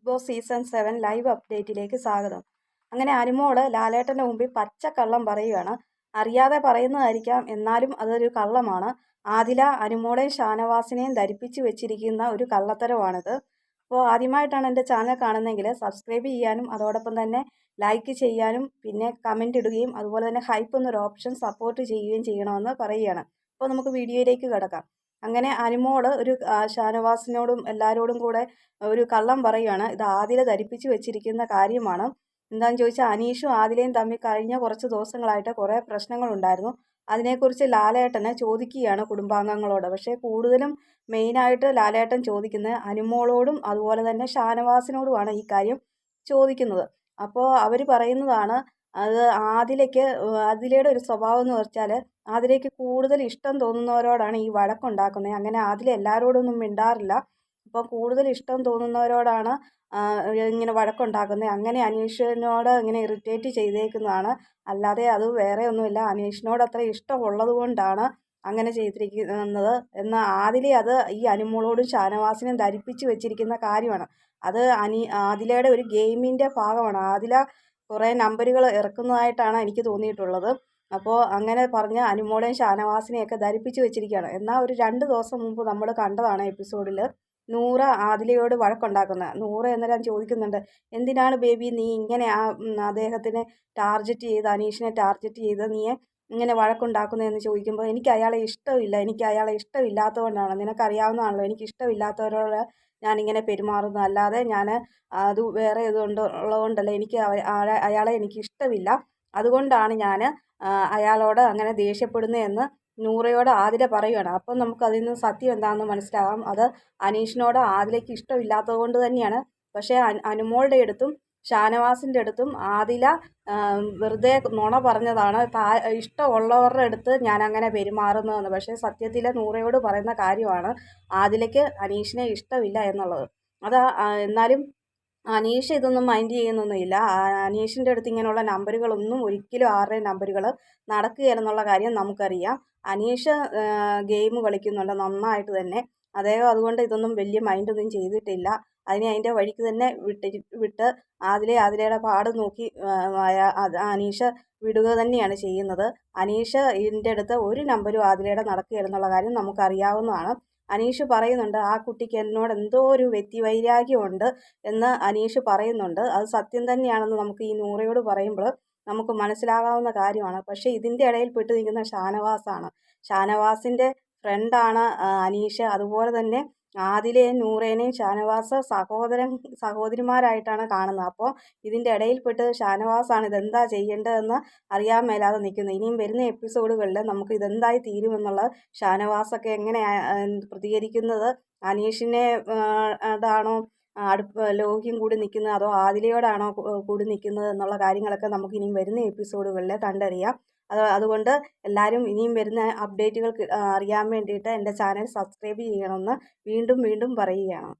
Bigg Boss season seven live അപ്ഡേറ്റിലേക്ക് സ്വാഗതം. അങ്ങനെ അനുമോൾ ലാലേട്ടന്റെ മുമ്പിൽ പച്ചക്കള്ളം പറയുകയാണ് അറിയാതെ പറയുന്നതായിരിക്കാം എന്നാലും അതൊരു കള്ളമാണ്. ആദില അനുമോളെയും ഷാനവാസിനെയും ധരിപ്പിച്ചു വെച്ചിരിക്കുന്ന ഒരു കള്ളത്തരമാണിത്. അപ്പോൾ ആദ്യമായിട്ടാണ് എന്റെ ചാനൽ കാണുന്നതെങ്കിൽ സബ്സ്ക്രൈബ് ചെയ്യാനും അതോടൊപ്പം തന്നെ ലൈക്ക് ചെയ്യാനും പിന്നെ കമന്റ് ഇടുകയും അതുപോലെ തന്നെ ഹൈപ്പ് എന്നൊരു ഓപ്ഷൻ സപ്പോർട്ട് ചെയ്യുകയും ചെയ്യണമെന്ന് പറയുകയാണ്. അപ്പോൾ നമുക്ക് വീഡിയോയിലേക്ക് കിടക്കാം. അങ്ങനെ അനുമോൾ ഒരു ഷാനവാസിനോടും എല്ലാവരോടും കൂടെ ഒരു കള്ളം പറയുകയാണ് ഇത് ആദില ധരിപ്പിച്ചു വെച്ചിരിക്കുന്ന കാര്യമാണ്. എന്താണെന്ന് ചോദിച്ചാൽ അനീഷും ആദിലയും തമ്മിൽ കഴിഞ്ഞ കുറച്ച് ദിവസങ്ങളായിട്ട് കുറേ പ്രശ്നങ്ങളുണ്ടായിരുന്നു. അതിനെക്കുറിച്ച് ലാലേട്ടനെ ചോദിക്കുകയാണ് കുടുംബാംഗങ്ങളോട്. പക്ഷേ കൂടുതലും മെയിനായിട്ട് ലാലേട്ടൻ ചോദിക്കുന്നത് അനുമോളോടും അതുപോലെ തന്നെ ഷാനവാസിനോടുമാണ് ഈ കാര്യം ചോദിക്കുന്നത്. അപ്പോൾ അവർ പറയുന്നതാണ് അത് ആദിലയ്ക്ക് ആദിലയുടെ ഒരു സ്വഭാവം എന്ന് വെച്ചാൽ ആദിലയ്ക്ക് കൂടുതൽ ഇഷ്ടം തോന്നുന്നവരോടാണ് ഈ വഴക്കുണ്ടാക്കുന്നത്. അങ്ങനെ ആദില എല്ലാവരോടൊന്നും മിണ്ടാറില്ല. അപ്പോൾ കൂടുതൽ ഇഷ്ടം തോന്നുന്നവരോടാണ് ഇങ്ങനെ വഴക്കുണ്ടാക്കുന്നത്. അങ്ങനെ അനീഷിനോട് ഇങ്ങനെ ഇറിറ്റേറ്റ് ചെയ്തേക്കുന്നതാണ്. അല്ലാതെ അത് വേറെ ഒന്നുമില്ല. അനീഷിനോട് അത്ര ഇഷ്ടമുള്ളത് കൊണ്ടാണ് അങ്ങനെ ചെയ്തിരിക്കുന്നത്. എന്നാൽ ആദിലെ അത് ഈ അനുമോളോടും ഷാനവാസിനും ധരിപ്പിച്ച് വെച്ചിരിക്കുന്ന കാര്യമാണ്. അത് അനി ആദിലയുടെ ഒരു ഗെയിമിന്റെ ഭാഗമാണ്. ആദില കുറേ നമ്പറുകൾ ഇറക്കുന്നതായിട്ടാണ് എനിക്ക് തോന്നിയിട്ടുള്ളത്. അപ്പോൾ അങ്ങനെ പറഞ്ഞ അനുമോളെയും ഷാനവാസിനെയൊക്കെ ധരിപ്പിച്ച് വെച്ചിരിക്കുകയാണ്. എന്നാൽ ഒരു രണ്ട് ദിവസം മുമ്പ് നമ്മൾ കണ്ടതാണ് എപ്പിസോഡിൽ നൂറ ആദിലയോട് വഴക്കുണ്ടാക്കുന്നത്. നൂറ എന്നേരം ചോദിക്കുന്നുണ്ട് എന്തിനാണ് ബേബി നീ ഇങ്ങനെ ആ അദ്ദേഹത്തിനെ ടാർഗറ്റ് ചെയ്ത് അനീഷിനെ ടാർഗറ്റ് ചെയ്ത് നീ ഇങ്ങനെ വഴക്കുണ്ടാക്കുന്നതെന്ന് ചോദിക്കുമ്പോൾ എനിക്ക് അയാളെ ഇഷ്ടമില്ല എനിക്ക് അയാളെ ഇഷ്ടമില്ലാത്തതുകൊണ്ടാണ്. നിനക്കറിയാവുന്നതാണല്ലോ എനിക്ക് ഇഷ്ടമില്ലാത്തവരോട് ഞാനിങ്ങനെ പെരുമാറുന്നു അല്ലാതെ ഞാൻ അത് വേറെ ഇതുകൊണ്ട് ഉള്ളതുകൊണ്ടല്ല എനിക്ക് അയാളെ എനിക്ക് ഇഷ്ടമില്ല. അതുകൊണ്ടാണ് ഞാൻ അയാളോട് അങ്ങനെ ദേഷ്യപ്പെടുന്നതെന്ന് നൂറയോട് ആതിര പറയുകയാണ് അപ്പം നമുക്ക് അതിൽ നിന്ന് സത്യം എന്താണെന്ന് മനസ്സിലാകാം അത് അനീഷിനോട് ആതിരയ്ക്ക് ഇഷ്ടമില്ലാത്തത് കൊണ്ട് തന്നെയാണ്. പക്ഷേ അനുമോളുടെ അടുത്തും ഷാനവാസിന്റെ അടുത്തും ആദില വെറുതെ നുണ പറഞ്ഞതാണ്. താ ഇഷ്ടമുള്ളവരുടെ അടുത്ത് ഞാൻ അങ്ങനെ പെരുമാറുന്നതെന്ന് പക്ഷേ സത്യത്തിലെ നൂറയോട് പറയുന്ന കാര്യമാണ് ആദിലയ്ക്ക് അനീഷിനെ ഇഷ്ടമില്ല എന്നുള്ളത്. അത് എന്നാലും അനീഷ് ഇതൊന്നും മൈൻഡ് ചെയ്യുന്നൊന്നുമില്ല. അനീഷിന്റെ അടുത്ത് ഇങ്ങനെയുള്ള നമ്പറുകളൊന്നും ഒരിക്കലും ആരുടെയും നമ്പറുകൾ നടക്കുകയെന്നുള്ള കാര്യം നമുക്കറിയാം. അനീഷ് ഗെയിം കളിക്കുന്നുണ്ട് നന്നായിട്ട് തന്നെ. അദ്ദേഹം അതുകൊണ്ട് ഇതൊന്നും വലിയ മൈൻഡൊന്നും ചെയ്തിട്ടില്ല. അതിനെ അതിന്റെ വഴിക്ക് തന്നെ വിട്ട് വിട്ട് ആതിലെ ആതിലയുടെ പാട് നോക്കി അനീഷ വിടുക തന്നെയാണ് ചെയ്യുന്നത്. അനീഷ ഇതിന്റെ അടുത്ത് ഒരു നമ്പരും ആതിലയുടെ നടക്കുകയെന്നുള്ള കാര്യം നമുക്കറിയാവുന്നതാണ്. അനീഷ് പറയുന്നുണ്ട് ആ കുട്ടിക്ക് എന്നോട് എന്തോ ഒരു വ്യക്തിവൈരാഗ്യമുണ്ട് എന്ന് അനീഷ് പറയുന്നുണ്ട്. അത് സത്യം തന്നെയാണെന്ന് നമുക്ക് ഈ നൂറയോട് പറയുമ്പോൾ നമുക്ക് മനസ്സിലാകാവുന്ന കാര്യമാണ്. പക്ഷേ ഇതിന്റെ ഇടയിൽ പെട്ട് നിൽക്കുന്ന ഷാനവാസാണ്. ഷാനവാസിന്റെ ഫ്രണ്ടാണ് അനീഷ്. അതുപോലെ തന്നെ ആദിലയും നൂറേനെയും ഷാനവാസ് സഹോദരൻ സഹോദരിമാരായിട്ടാണ് കാണുന്നത്. അപ്പോൾ ഇതിന്റെ ഇടയിൽപ്പെട്ട് ഷാനവാസാണ്. ഇതെന്താ ചെയ്യേണ്ടതെന്ന് അറിയാൻ മേലാതെ നിൽക്കുന്നത് ഇനിയും വരുന്ന എപ്പിസോഡുകളിൽ നമുക്ക് ഇതെന്തായി തീരുമെന്നുള്ളത് ഷാനവാസൊക്കെ എങ്ങനെ പ്രതികരിക്കുന്നത്? അനീഷിനെ ാണോ അടുപ്പ് ലോഹ്യം കൂടി നിൽക്കുന്നത് അതോ ആതിലയോടാണോ കൂടി നിൽക്കുന്നത് എന്നുള്ള കാര്യങ്ങളൊക്കെ നമുക്ക് ഇനിയും വരുന്ന എപ്പിസോഡുകളിൽ കണ്ടറിയാം. അത് അതുകൊണ്ട് എല്ലാവരും ഇനിയും വരുന്ന അപ്ഡേറ്റുകൾ അറിയാൻ വേണ്ടിയിട്ട് എന്റെ ചാനൽ സബ്സ്ക്രൈബ് ചെയ്യണമെന്ന് വീണ്ടും വീണ്ടും പറയുകയാണ്.